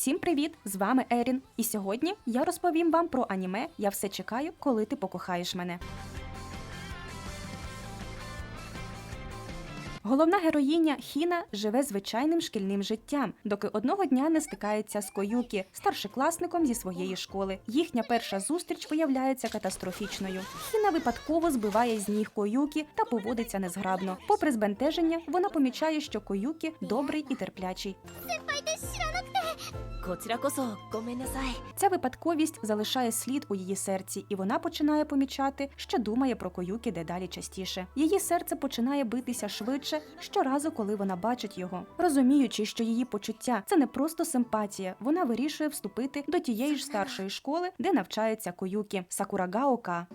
Всім привіт! З вами Ерін. І сьогодні я розповім вам про аніме Я все чекаю, коли ти покохаєш мене. Головна героїня Хіна живе звичайним шкільним життям, доки одного дня не стикається з Коюкі, старшокласником зі своєї школи. Їхня перша зустріч виявляється катастрофічною. Хіна випадково збиває з ніг Коюкі та поводиться незграбно. Попри збентеження, вона помічає, що Коюкі добрий і терплячий. Ця випадковість залишає слід у її серці, і вона починає помічати, що думає про Коюкі дедалі частіше. Її серце починає битися швидше щоразу, коли вона бачить його. Розуміючи, що її почуття це не просто симпатія, вона вирішує вступити до тієї ж старшої школи, де навчається Коюкі Сакурагаока.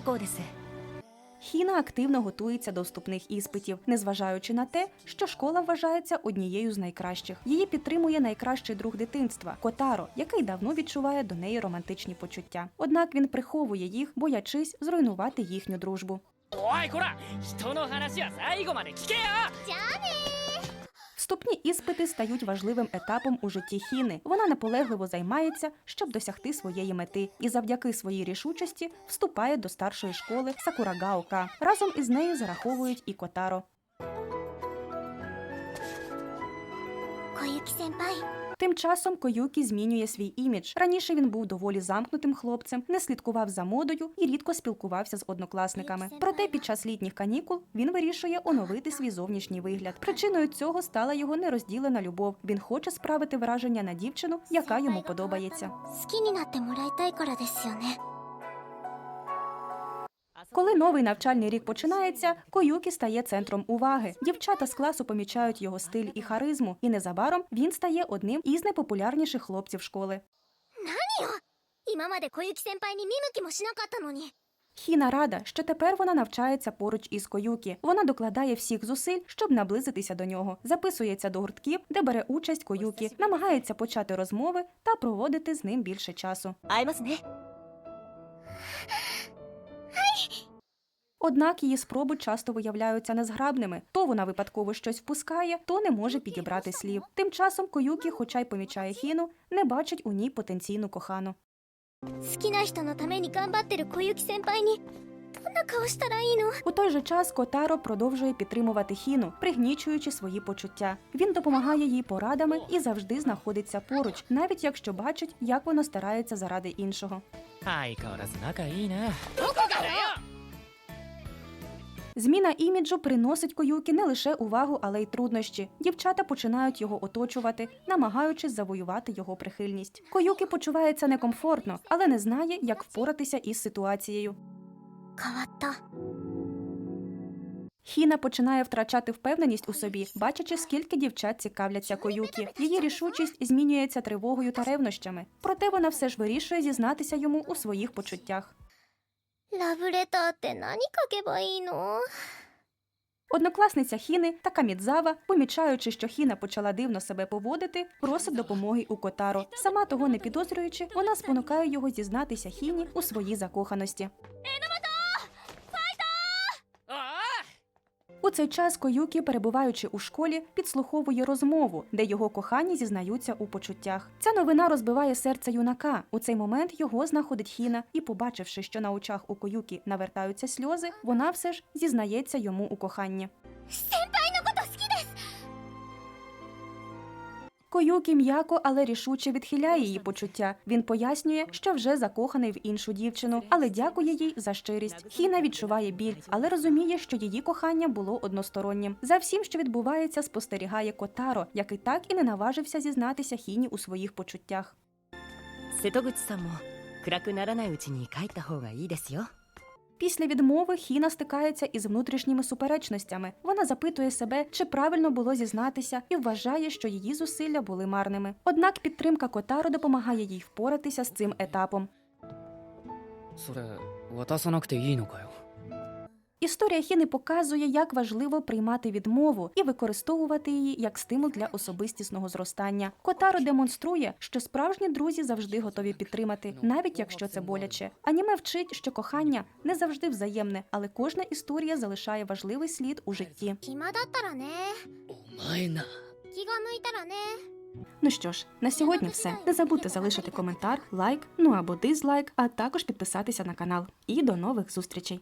ど Хіна активно готується до вступних іспитів, незважаючи на те, що школа вважається однією з найкращих. Її підтримує найкращий друг дитинства Котаро, який давно відчуває до неї романтичні почуття. Однак він приховує їх, боячись зруйнувати їхню дружбу. Ой, кура! Хто Вступні іспити стають важливим етапом у житті Хіни. Вона наполегливо займається, щоб досягти своєї мети, і завдяки своїй рішучості вступає до старшої школи Сакурагаока. Разом із нею зараховують і Котаро. Тим часом Коюкі змінює свій імідж. Раніше він був доволі замкнутим хлопцем, не слідкував за модою і рідко спілкувався з однокласниками. Проте під час літніх канікул він вирішує оновити свій зовнішній вигляд. Причиною цього стала його нерозділена любов. Він хоче справити враження на дівчину, яка йому подобається. Коли новий навчальний рік починається, Коюкі стає центром уваги. Дівчата з класу помічають його стиль і харизму, і незабаром він стає одним із найпопулярніших хлопців школи. Хіна рада, що тепер вона навчається поруч із Коюкі. Вона докладає всіх зусиль, щоб наблизитися до нього, записується до гуртків, де бере участь Коюкі, намагається почати розмови та проводити з ним більше часу. Аймасне. Однак її спроби часто виявляються незграбними. То вона випадково щось впускає, то не може підібрати слів. Тим часом Коюкі, хоча й помічає хіну, не бачить у ній потенційну кохану. У той же час Котаро продовжує підтримувати хіну, пригнічуючи свої почуття. Він допомагає їй порадами і завжди знаходиться поруч, навіть якщо бачить, як вона старається заради іншого. Зміна іміджу приносить коюкі не лише увагу, але й труднощі. Дівчата починають його оточувати, намагаючись завоювати його прихильність. Коюкі почувається некомфортно, але не знає, як впоратися із ситуацією. Хіна починає втрачати впевненість у собі, бачачи, скільки дівчат цікавляться коюкі. Її рішучість змінюється тривогою та ревнощами, проте вона все ж вирішує зізнатися йому у своїх почуттях. ラブレターって何書けばいいの Однокласниця Хіни та Камідзава, помічаючи, що Хіна почала дивно себе поводити, просить допомоги у Котаро. Сама того не підозрюючи, вона спонукає його зізнатися Хіні у своїй закоханості. Цей час Коюкі, перебуваючи у школі, підслуховує розмову, де його кохані зізнаються у почуттях. Ця новина розбиває серце юнака. У цей момент його знаходить Хіна, і, побачивши, що на очах у Коюкі навертаються сльози, вона все ж зізнається йому у коханні. 先 Коюкі м'яко, але рішуче відхиляє її почуття. Він пояснює, що вже закоханий в іншу дівчину, але дякує їй за щирість. Хіна відчуває біль, але розуміє, що її кохання було одностороннім. За всім, що відбувається, спостерігає Котаро, який так і не наважився зізнатися Хіні у своїх почуттях. 瀬戸口さんも暗くならないうちに帰った方がいいですよ Після відмови Хіна стикається із внутрішніми суперечностями. Вона запитує себе, чи правильно було зізнатися, і вважає, що її зусилля були марними. Однак підтримка Котаро допомагає їй впоратися з цим етапом. それ渡さなくていいのかよ Історія Хіни показує, як важливо приймати відмову і використовувати її як стимул для особистісного зростання. Котаро демонструє, що справжні друзі завжди готові підтримати, навіть якщо це боляче. Аніме вчить, що кохання не завжди взаємне, але кожна історія залишає важливий слід у житті. Ну що ж, на сьогодні все. Не забудьте залишити коментар, лайк, ну або дизлайк, а також підписатися на канал. І до нових зустрічей.